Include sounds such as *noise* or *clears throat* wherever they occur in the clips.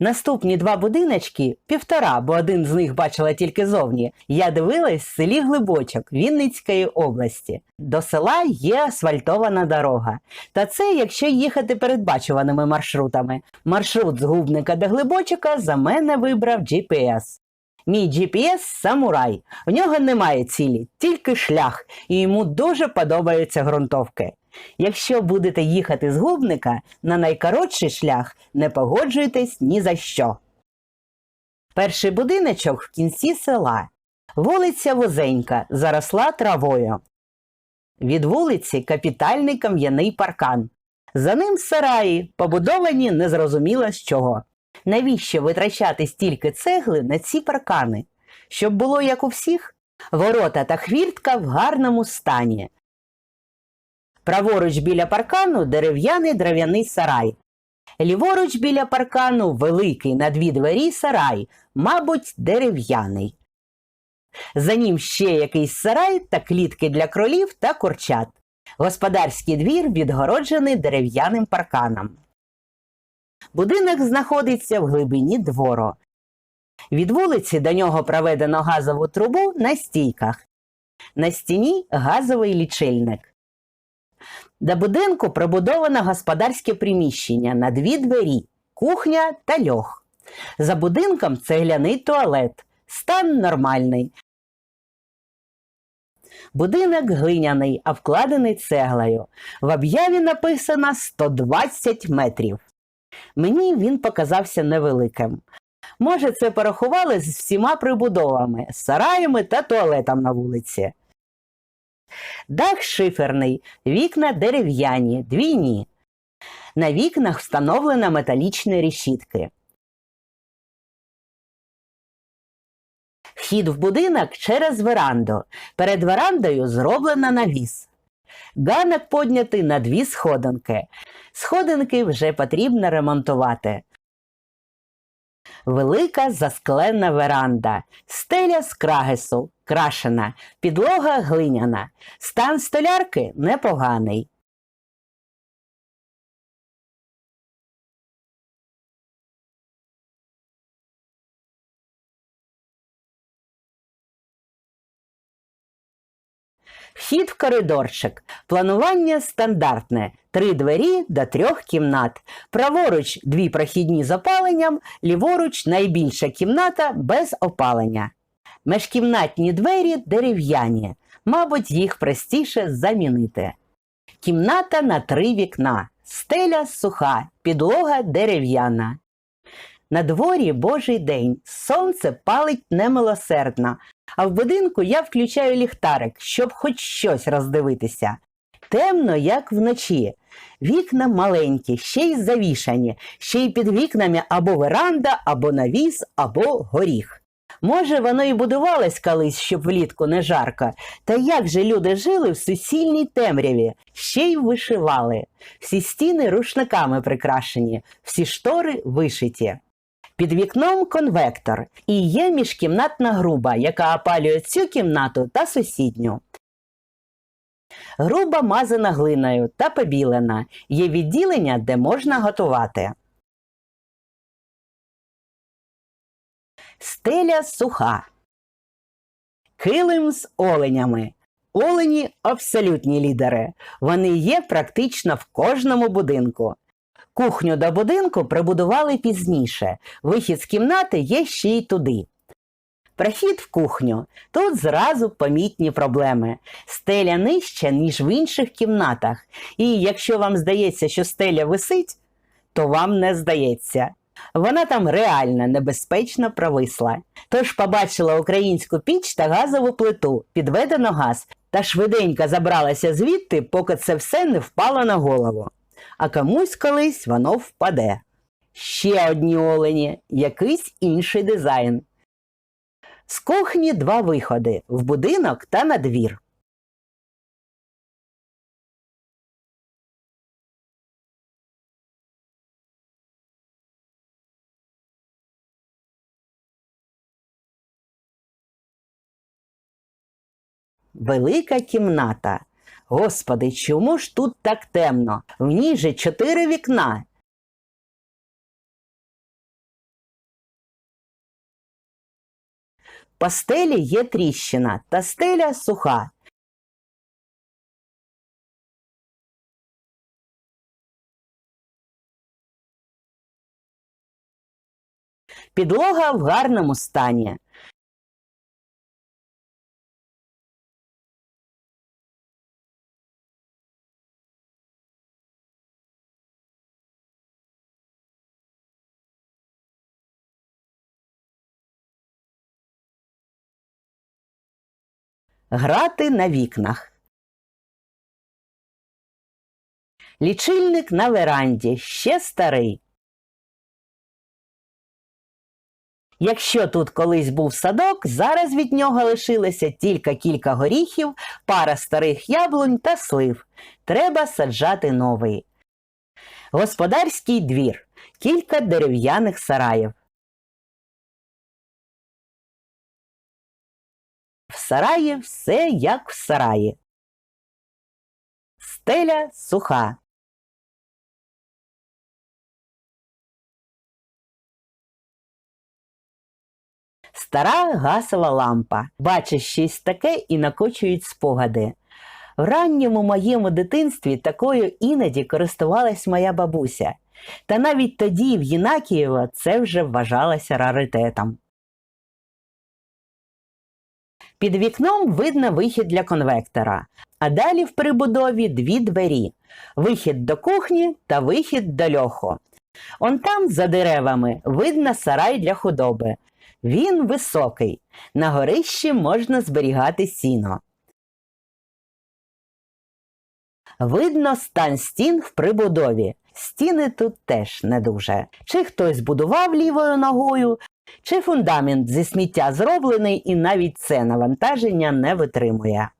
Наступні два будиночки півтора, бо один з них бачила тільки зовні. Я дивилась в селі Глибочок Вінницької області. До села є асфальтована дорога. Та це якщо їхати передбачуваними маршрутами. Маршрут з губника до глибочика за мене вибрав GPS. Мій GPS самурай. В нього немає цілі, тільки шлях, і йому дуже подобаються ґрунтовки. Якщо будете їхати з губника на найкоротший шлях, не погоджуйтесь ні за що. Перший будиночок в кінці села. Вулиця вузенька, заросла травою. Від вулиці капітальний кам'яний паркан. За ним сараї, побудовані незрозуміло з чого. Навіщо витрачати стільки цегли на ці паркани? Щоб було як у всіх? Ворота та хвіртка в гарному стані. Праворуч біля паркану дерев'яний дерев'яний сарай. Ліворуч біля паркану великий на дві двері сарай, мабуть, дерев'яний. За ним ще якийсь сарай та клітки для кролів та курчат. Господарський двір відгороджений дерев'яним парканом. Будинок знаходиться в глибині двору. Від вулиці до нього проведено газову трубу на стійках. На стіні газовий лічильник. До будинку прибудовано господарське приміщення на дві двері, кухня та льох. За будинком цегляний туалет. Стан нормальний. Будинок глиняний, а вкладений цеглою. В об'яві написано 120 метрів. Мені він показався невеликим. Може, це порахували з всіма прибудовами, сараями та туалетом на вулиці. Дах шиферний, вікна дерев'яні, двійні. На вікнах встановлено металічні решітки. Вхід в будинок через веранду. Перед верандою зроблено навіс. Ганок поднятий на дві сходинки. Сходинки вже потрібно ремонтувати. Велика засклена веранда, стеля з крагесу, крашена, підлога глиняна, стан столярки непоганий. Вхід в коридорчик. Планування стандартне. Три двері до трьох кімнат. Праворуч дві прохідні з опаленням, ліворуч найбільша кімната без опалення. Межкімнатні двері дерев'яні. Мабуть, їх простіше замінити. Кімната на три вікна. Стеля суха, підлога дерев'яна. На дворі божий день, сонце палить немилосердно, а в будинку я включаю ліхтарик, щоб хоч щось роздивитися. Темно, як вночі. Вікна маленькі, ще й завішані, ще й під вікнами або веранда, або навіс, або горіх. Може, воно і будувалось колись, щоб влітку не жарко, та як же люди жили в суцільній темряві, ще й вишивали. Всі стіни рушниками прикрашені, всі штори вишиті. Під вікном конвектор і є міжкімнатна груба, яка опалює цю кімнату та сусідню. Груба мазана глиною та побілена. Є відділення, де можна готувати. Стеля суха. Килим з оленями. Олені абсолютні лідери. Вони є практично в кожному будинку. Кухню до будинку прибудували пізніше. Вихід з кімнати є ще й туди. Прохід в кухню. Тут зразу помітні проблеми. Стеля нижча, ніж в інших кімнатах. І якщо вам здається, що стеля висить, то вам не здається. Вона там реально небезпечно провисла. Тож побачила українську піч та газову плиту, підведено газ, та швиденько забралася звідти, поки це все не впало на голову. А комусь колись воно впаде. Ще одні олені, якийсь інший дизайн. З кухні два виходи в будинок та на двір. Велика кімната. Господи, чому ж тут так темно? В ній же чотири вікна. По стелі є тріщина, та стеля суха. Підлога в гарному стані. Грати на вікнах. Лічильник на веранді ще старий. Якщо тут колись був садок, зараз від нього лишилося тільки кілька горіхів, пара старих яблунь та слив. Треба саджати новий. Господарський двір. Кілька дерев'яних сараїв. Сараї все як в сараї. Стеля суха. Стара гасова лампа. Бачиш щось таке і накочують спогади. В ранньому моєму дитинстві такою іноді користувалась моя бабуся. Та навіть тоді в Єнакієво це вже вважалося раритетом. Під вікном видно вихід для конвектора, а далі в прибудові дві двері вихід до кухні та вихід до льоху. Он там, за деревами, видно сарай для худоби. Він високий, на горищі можна зберігати сіно. Видно стан стін в прибудові. Стіни тут теж не дуже. Чи хтось будував лівою ногою, чи фундамент зі сміття зроблений і навіть це навантаження не витримує.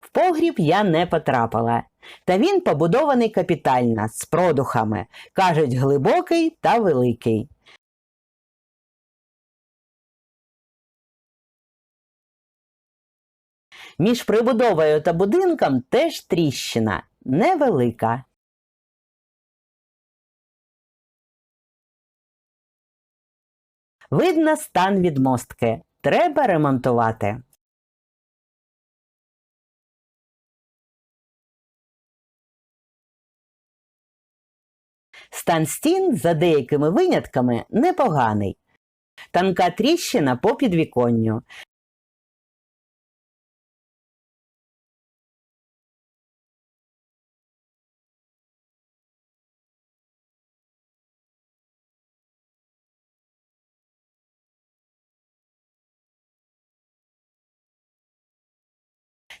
В погріб я не потрапила. Та він побудований капітально, з продухами. Кажуть, глибокий та великий. Між прибудовою та будинком теж тріщина невелика. Видно стан відмостки. Треба ремонтувати. Стан стін, за деякими винятками, непоганий. Танка тріщина по підвіконню.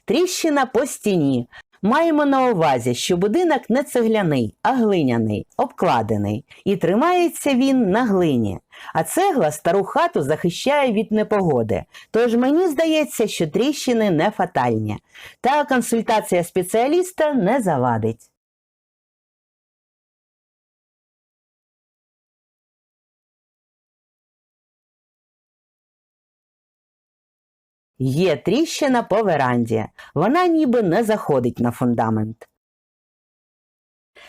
Тріщина по стіні. Маємо на увазі, що будинок не цегляний, а глиняний, обкладений, і тримається він на глині. А цегла стару хату захищає від непогоди. Тож мені здається, що тріщини не фатальні. Та консультація спеціаліста не завадить. Є тріщина по веранді. Вона ніби не заходить на фундамент.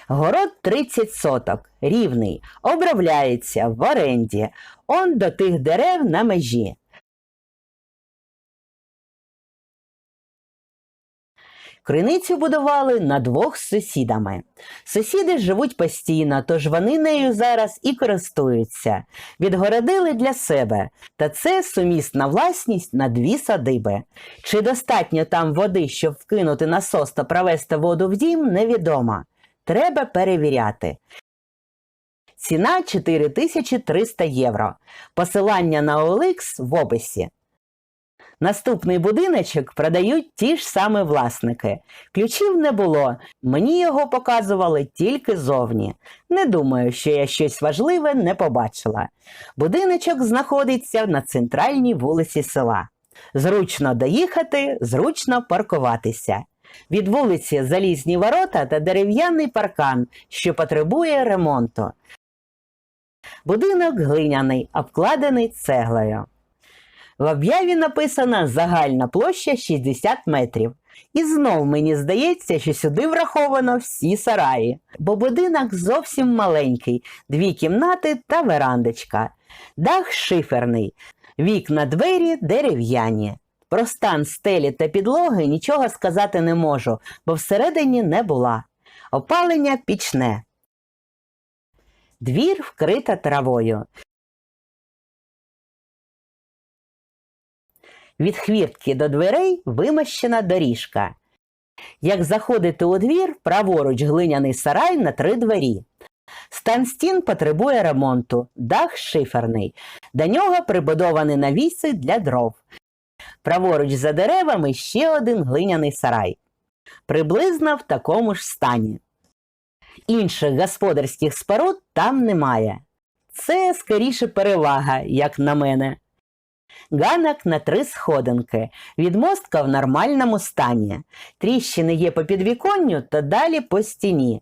Город 30 соток, рівний, обравляється в оренді. Он до тих дерев на межі. Криницю будували на двох з сусідами. Сусіди живуть постійно, тож вони нею зараз і користуються. Відгородили для себе, та це сумісна власність на дві садиби. Чи достатньо там води, щоб вкинути насос та провести воду в дім, невідомо. Треба перевіряти. Ціна 4300 євро. Посилання на OLX в описі. Наступний будиночок продають ті ж самі власники. Ключів не було, мені його показували тільки зовні. Не думаю, що я щось важливе не побачила. Будиночок знаходиться на центральній вулиці села. Зручно доїхати, зручно паркуватися. Від вулиці залізні ворота та дерев'яний паркан, що потребує ремонту. Будинок глиняний, обкладений цеглою. В об'яві написано загальна площа 60 метрів. І знов мені здається, що сюди враховано всі сараї, бо будинок зовсім маленький, дві кімнати та верандочка. Дах шиферний, вікна двері дерев'яні. Про стан стелі та підлоги нічого сказати не можу, бо всередині не була. Опалення пічне. Двір вкрита травою. Від хвіртки до дверей вимощена доріжка. Як заходити у двір, праворуч глиняний сарай на три двері. Стан стін потребує ремонту, дах шиферний. До нього прибудовані навіси для дров. Праворуч за деревами ще один глиняний сарай. Приблизно в такому ж стані. Інших господарських споруд там немає. Це скоріше перевага, як на мене. Ганок на три сходинки, відмостка в нормальному стані. Тріщини є по підвіконню та далі по стіні.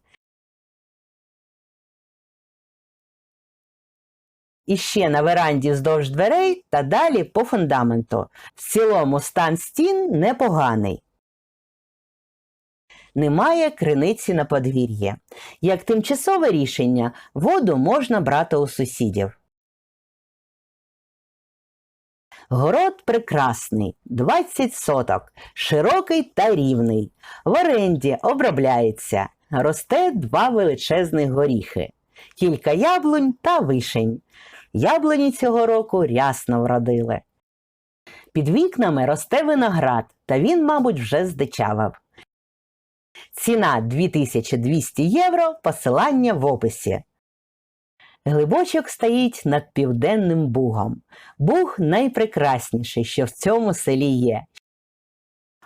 І ще на веранді вздовж дверей та далі по фундаменту. В цілому стан стін непоганий. Немає криниці на подвір'ї. Як тимчасове рішення, воду можна брати у сусідів. Город прекрасний, 20 соток, широкий та рівний. В оренді обробляється. Росте два величезних горіхи, кілька яблунь та вишень. Яблуні цього року рясно вродили. Під вікнами росте виноград, та він, мабуть, вже здичавав. Ціна 2200 євро, посилання в описі. Глибочок стоїть над південним бугом. Буг найпрекрасніший, що в цьому селі є.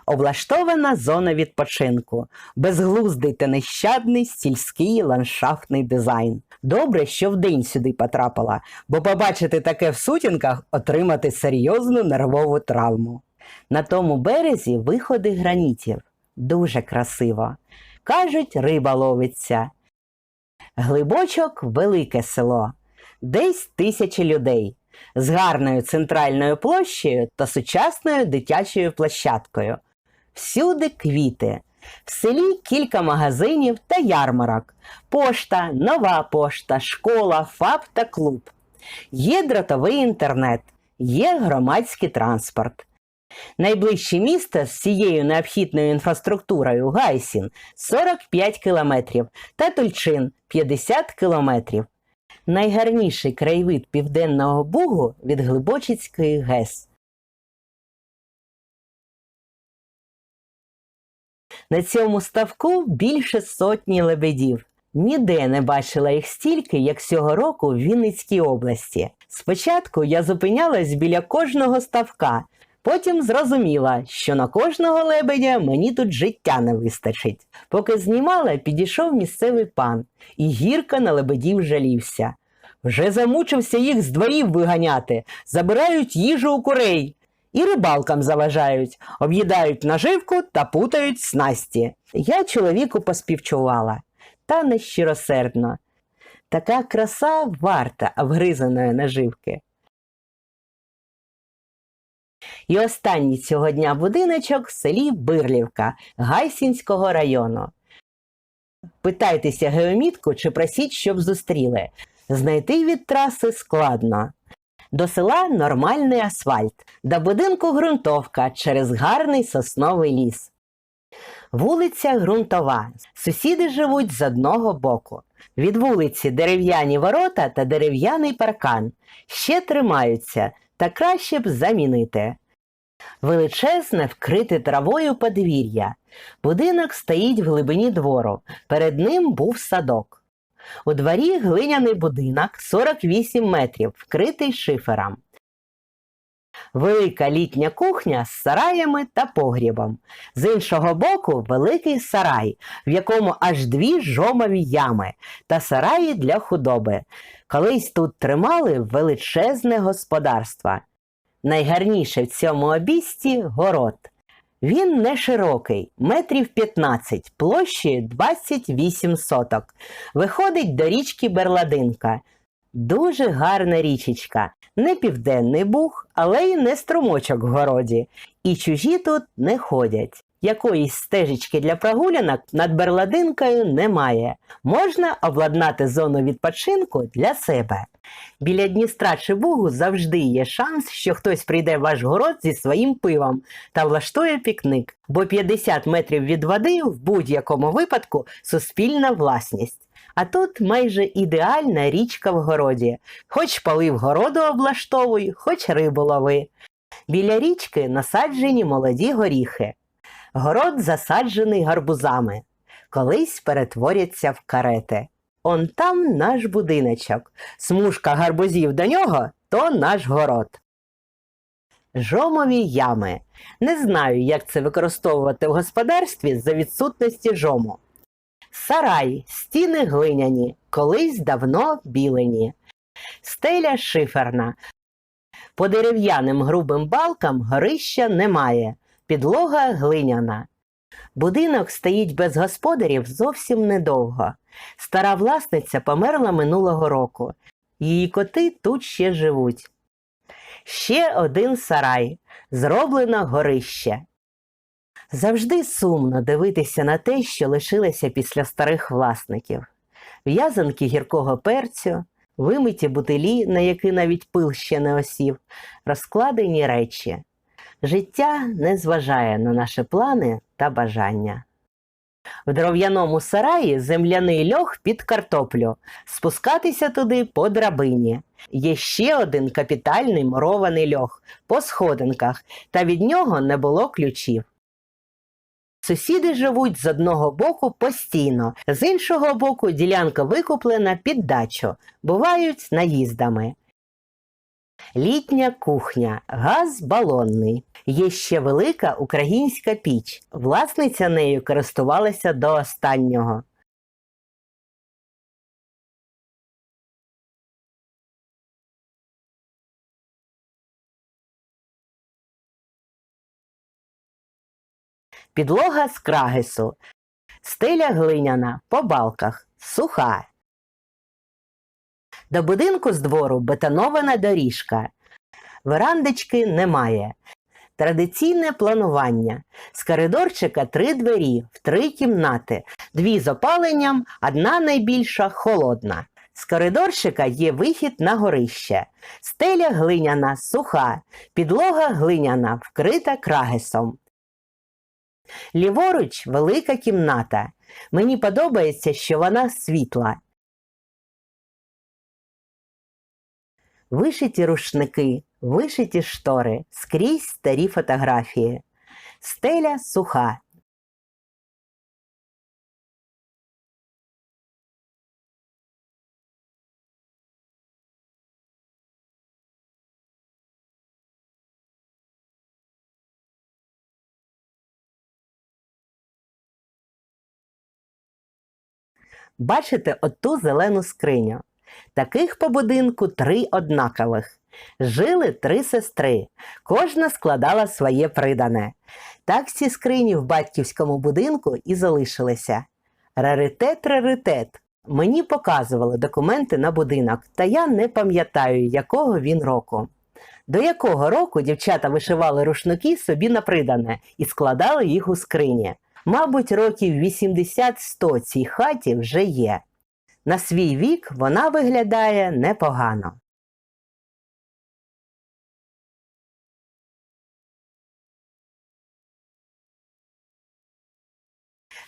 Облаштована зона відпочинку, безглуздий та нещадний сільський ландшафтний дизайн. Добре, що вдень сюди потрапила, бо побачити таке в сутінках отримати серйозну нервову травму. На тому березі виходи гранітів. Дуже красиво. Кажуть, риба ловиться. Глибочок велике село, десь тисячі людей, з гарною центральною площею та сучасною дитячою площадкою. Всюди квіти. В селі кілька магазинів та ярмарок, пошта, нова пошта, школа, ФАП та клуб. Є дротовий інтернет, є громадський транспорт. Найближче місто з цією необхідною інфраструктурою Гайсін 45 кілометрів та Тульчин 50 кілометрів. Найгарніший краєвид Південного Бугу від Глибочицької ГЕС. На цьому ставку більше сотні лебедів. Ніде не бачила їх стільки, як цього року в Вінницькій області. Спочатку я зупинялась біля кожного ставка, потім зрозуміла, що на кожного лебедя мені тут життя не вистачить. Поки знімала, підійшов місцевий пан і гірко на лебедів жалівся. Вже замучився їх з дворів виганяти, забирають їжу у курей. І рибалкам заважають, об'їдають наживку та путають снасті. Я чоловіку поспівчувала, та нещиросердно. Така краса варта обгризаної наживки. І останній цього дня будиночок в селі Бирлівка Гайсінського району. Питайтеся геомітку чи просіть, щоб зустріли. Знайти від траси складно. До села нормальний асфальт, до будинку ґрунтовка через гарний сосновий ліс. Вулиця ґрунтова. Сусіди живуть з одного боку. Від вулиці дерев'яні ворота та дерев'яний паркан. Ще тримаються, та краще б замінити. Величезне вкрите травою подвір'я. Будинок стоїть в глибині двору. Перед ним був садок. У дворі глиняний будинок 48 метрів, вкритий шифером. Велика літня кухня з сараями та погрібом. З іншого боку великий сарай, в якому аж дві жомові ями та сараї для худоби. Колись тут тримали величезне господарство. Найгарніше в цьому обісті город. Він не широкий, метрів 15, площею 28 соток. Виходить до річки Берладинка. Дуже гарна річечка. Не південний буг, але й не струмочок в городі. І чужі тут не ходять. Якоїсь стежечки для прогулянок над берладинкою немає. Можна обладнати зону відпочинку для себе. Біля Дністра чи Бугу завжди є шанс, що хтось прийде в ваш город зі своїм пивом та влаштує пікник, бо 50 метрів від води в будь-якому випадку суспільна власність. А тут майже ідеальна річка в городі. Хоч полив городу облаштовуй, хоч рибу лови. Біля річки насаджені молоді горіхи. Город засаджений гарбузами. Колись перетворяться в карети. Он там наш будиночок. Смужка гарбузів до нього то наш город. Жомові ями. Не знаю, як це використовувати в господарстві за відсутності жому. Сарай, стіни глиняні, колись давно білені. Стеля шиферна. По дерев'яним грубим балкам горища немає, підлога глиняна. Будинок стоїть без господарів зовсім недовго. Стара власниця померла минулого року. Її коти тут ще живуть. Ще один сарай, зроблено горище. Завжди сумно дивитися на те, що лишилося після старих власників. В'язанки гіркого перцю, вимиті бутилі, на які навіть пил ще не осів, розкладені речі. Життя не зважає на наші плани та бажання. В дров'яному сараї земляний льох під картоплю, спускатися туди по драбині. Є ще один капітальний мурований льох по сходинках, та від нього не було ключів. Сусіди живуть з одного боку постійно, з іншого боку ділянка викуплена під дачу, бувають наїздами. Літня кухня, газ балонний. Є ще велика українська піч. Власниця нею користувалася до останнього. Підлога з крагису. Стеля глиняна по балках, суха. До будинку з двору бетонована доріжка. Верандочки немає. Традиційне планування. З коридорчика три двері в три кімнати, дві з опаленням, одна найбільша холодна. З коридорчика є вихід на горище. Стеля глиняна, суха, підлога глиняна, вкрита крагисом. Ліворуч велика кімната. Мені подобається, що вона світла. Вишиті рушники, вишиті штори, скрізь старі фотографії. Стеля суха. Бачите оту зелену скриню? Таких по будинку три однакових. Жили три сестри, кожна складала своє придане. Так ці скрині в батьківському будинку і залишилися. Раритет, раритет. Мені показували документи на будинок, та я не пам'ятаю, якого він року. До якого року дівчата вишивали рушники собі на придане і складали їх у скрині. Мабуть, років 80-100 цій хаті вже є. На свій вік вона виглядає непогано.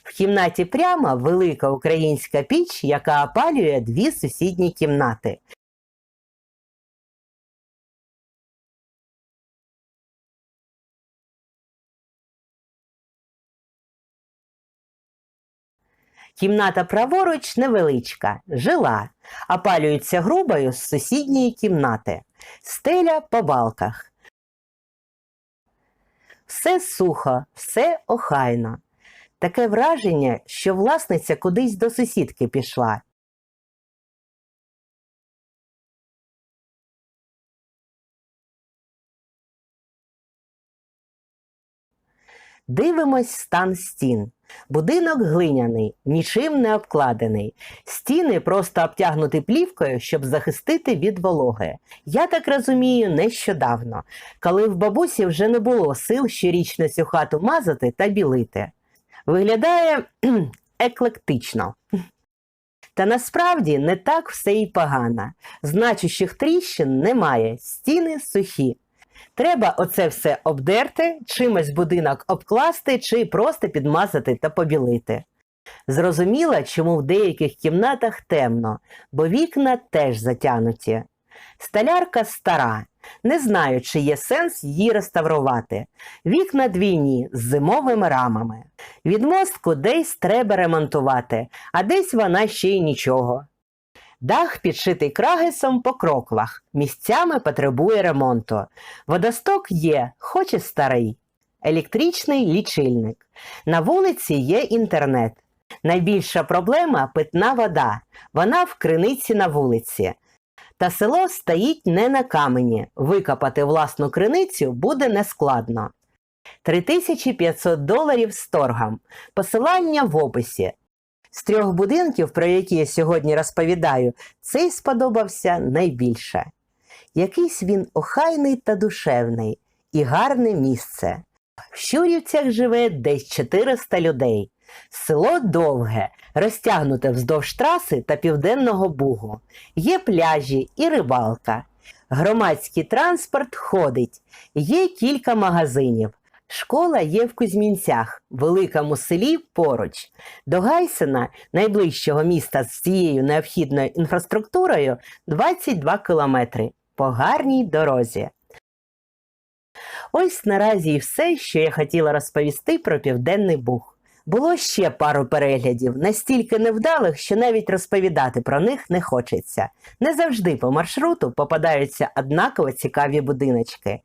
В кімнаті прямо велика українська піч, яка опалює дві сусідні кімнати. Кімната праворуч невеличка, жила, опалюється грубою з сусідньої кімнати, стеля по балках. Все сухо, все охайно. Таке враження, що власниця кудись до сусідки пішла. Дивимось стан стін. Будинок глиняний, нічим не обкладений. Стіни просто обтягнуті плівкою, щоб захистити від вологи. Я так розумію, нещодавно, коли в бабусі вже не було сил щорічно цю хату мазати та білити. Виглядає *clears throat* еклектично. Та насправді не так все й погано. Значущих тріщин немає, стіни сухі. Треба оце все обдерти, чимось будинок обкласти чи просто підмазати та побілити. Зрозуміла, чому в деяких кімнатах темно, бо вікна теж затянуті. Столярка стара. Не знаю, чи є сенс її реставрувати. Вікна двійні з зимовими рамами. Відмостку десь треба ремонтувати, а десь вона ще й нічого. Дах підшитий крагисом по кроквах, місцями потребує ремонту. Водосток є, хоч і старий. Електричний лічильник. На вулиці є інтернет. Найбільша проблема питна вода. Вона в криниці на вулиці. Та село стоїть не на камені. Викопати власну криницю буде нескладно. 3500 доларів з торгом. Посилання в описі. З трьох будинків, про які я сьогодні розповідаю, цей сподобався найбільше. Якийсь він охайний та душевний і гарне місце. В Щурівцях живе десь 400 людей. Село довге, розтягнуте вздовж траси та південного бугу. Є пляжі і рибалка. Громадський транспорт ходить, є кілька магазинів. Школа є в Кузьмінцях, великому селі поруч. До Гайсена, найближчого міста з цією необхідною інфраструктурою, 22 кілометри по гарній дорозі. Ось наразі і все, що я хотіла розповісти про Південний Буг. Було ще пару переглядів, настільки невдалих, що навіть розповідати про них не хочеться. Не завжди по маршруту попадаються однаково цікаві будиночки.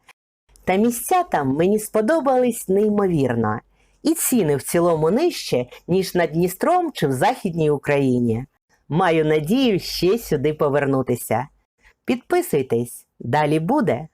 Та місця там мені сподобались неймовірно, і ціни в цілому нижче, ніж над Дністром чи в Західній Україні. Маю надію ще сюди повернутися. Підписуйтесь, далі буде.